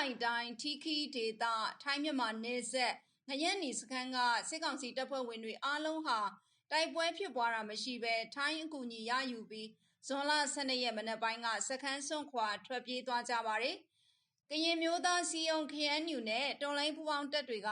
မိုင်တိုင်းထီခီဒေသထိုင်းမြန်မာနယ်စပ်ငရက်နီစခန်းကစစ်ကောင်စီတပ်ဖွဲ့ဝင်တွေအားလုံးဟာတိုက်ပွဲဖြစ်ပွားတာမရှိဘဲထိုင်းအကူအညီရယူပြီးဇွန်လ12ရက်မနက်ပိုင်းကစခန်းစွန့်ခွာထွက်ပြေးသွားကြပါတယ်။ကရင်မျိုးသားစီယုံ KNU နဲ့တော်လိုင်းပူပေါင်းတပ်တွေက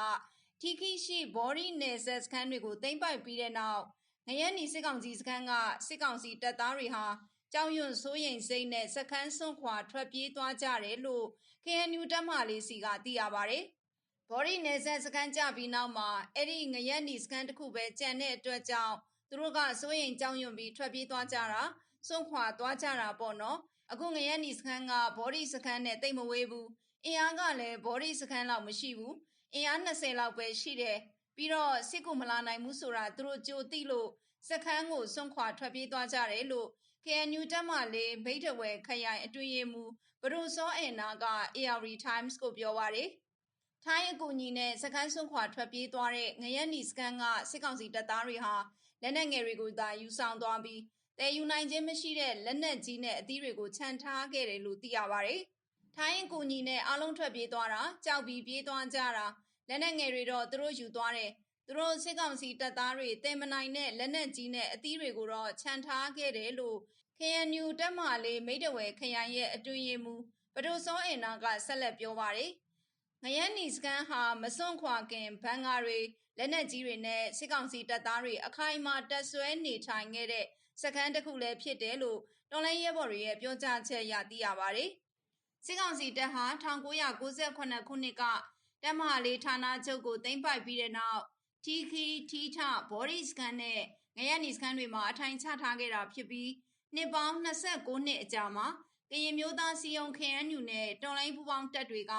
ထီခီရှိဘော်ဒီနယ်စပ်စခန်းတွေကိုသိမ်းပိုက်ပြီးတဲ့နောက်ငရက်နီစစ်ကောင်စီစခန်းကစစ်ကောင်စီတပ်သားတွေဟာ ကြောင်ရွံ့စိုးရိမ်စိတ်နဲ့စခန်းစွန့်ခွာထွက်ပြေးသွားကြတယ်လို့ KNU တပ်မလေးစီကသိရပါဗျ။ဘော်ဒီနယ်ဆက်စခန်းကြပြီးနောက်မှာအဲ့ဒီငရက်နီစခန်းတစ်ခုပဲကြံတဲ့အတွက်ကြောင့်သူတို့ကစိုးရိမ်ကြောင်ရွံ့ပြီးထွက်ပြေးသွားကြတာစွန့်ခွာသွားကြတာပေါ့နော်။အခုငရက်နီစခန်းကဘော်ဒီစခန်းနဲ့တိတ်မဝေးဘူး။အင်အားကလည်းဘော်ဒီစခန်းလောက်မရှိဘူး။အင်အား20လောက်ပဲရှိတယ်။ပြီးတော့စစ်ကူမလာနိုင်ဘူးဆိုတာသူတို့ကြိုသိလို့ စခန်းကိုစွန့်ခွာထွက်ပြေးသွားကြတယ်လို့ KNU တက်မှလေးမိတ်တဝဲခရိုင်အတွင်းရေးမှူးဘဒိုစောအင်နာက AR Times ကိုပြောပါတယ်။ထိုင်းအကူအညီနဲ့စခန်းစွန့်ခွာထွက်ပြေးသွားတဲ့ငရက်နီစကန်ကစစ်ကောင်စီတပ်သားတွေဟာလက်နက်ငယ်တွေကိုသာယူဆောင်သွားပြီးတည်ယူနိုင်ခြင်းမရှိတဲ့လက်နက်ကြီးနဲ့အသီးတွေကိုခြံထားခဲ့တယ်လို့သိရပါတယ်။ထိုင်းအကူအညီနဲ့အားလုံးထွက်ပြေးသွားတာကြောက်ပြီးပြေးသွားကြတာလက်နက်ငယ်တွေတော့သူတို့ယူသွားတယ် သူတို့စစ်ကောင်စီတပ်သားတွေတင်မနိုင်တဲ့လက်နက်ကြီးနဲ့အသီးတွေကိုတော့ခြံထားခဲ့တယ်လို့ KNU တက်မှလေးမိတ်တဝဲခရိုင်ရဲ့အတွင်းရေးမှူးပဒိုစောအင်နာကဆက်လက်ပြောပါတယ်။ငရန်နီစကန်ဟာမစွန့်ခွာခင်ဘန်ကာတွေလက်နက်ကြီးတွေနဲ့စစ်ကောင်စီတပ်သားတွေအခိုင်အမာတပ်ဆွဲနေထိုင်ခဲ့တဲ့စခန်းတစ်ခုလည်းဖြစ်တယ်လို့တော်လိုင်းရဲဘော်တွေရဲ့ပြောကြားချက်အရသိရပါတယ်။စစ်ကောင်စီတပ်ဟာ1998ခုနှစ်ကတပ်မဟာလေးဌာနချုပ်ကိုသိမ်းပိုက်ပြီးတဲ့နောက် ထီခီထီထဘော်ဒီစကန်နဲ့ငရန်နီစကန်တွေမှာအထိုင်ချထားခဲ့တာဖြစ်ပြီးနှစ်ပေါင်း29နှစ်အကြာမှာကရင်မျိုးသားစီယုံ KNU နဲ့တော်လိုင်းပူပေါင်းတပ်တွေက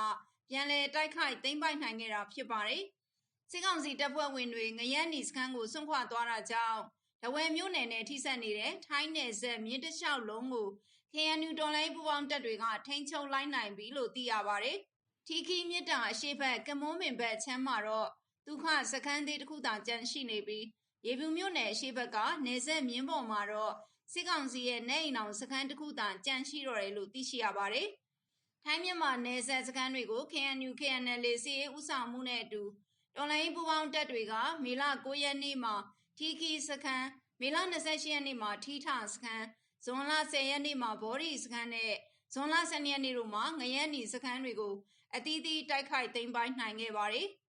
ပြန်လည်တိုက်ခိုက်သိမ်းပိုက်နိုင်ခဲ့တာဖြစ်ပါတယ်။စစ်ကောင်စီတပ်ဖွဲ့ဝင်တွေငရက်နီစခန်းကိုစွန့်ခွာသွားတာကြောင့်တဝဲမျိုးနယ်နဲ့ထိစပ်နေတဲ့ထိုင်းနယ်စပ်မြင်းတလျှောက်လုံးကို KNU တော်လိုင်းပူပေါင်းတပ်တွေကထိန်းချုပ်လိုက်နိုင်ပြီလို့သိရပါတယ်။ထီခီမြစ်တာအရှိဘက်ကမွန်းမင်ဘက်ချမ်းမှာတော့ ဒုက္ခစခန်းသေးတစ်ခုသာကျန်ရှိနေပြီးရေပြူမြို့နယ်အရှိဘက်ကနေဆက်မြင်းပေါ်မှာတော့စစ်ကောင်စီရဲ့နေအိမ်အောင်စခန်းတစ်ခုသာကြန့်ရှိတော့တယ်လို့သိရှိရပါတယ်။ထိုင်းမြန်မာနယ်စပ်စခန်းတွေကို KNU KNL စီရေးဥဆောင်မှုနဲ့အတူတော်လိုင်းပူပေါင်းတပ်တွေကမေလ9ရက်နေ့မှာထီခီစခန်းမေလ28ရက်နေ့မှာထီထစခန်းဇွန်လ10ရက်နေ့မှာဘော်ဒီစခန်းနဲ့ဇွန်လ12ရက်နေ့တို့မှာငရဲနီစခန်းတွေကိုအသီးသီးတိုက်ခိုက်သိမ်းပိုက်နိုင်ခဲ့ပါတယ်။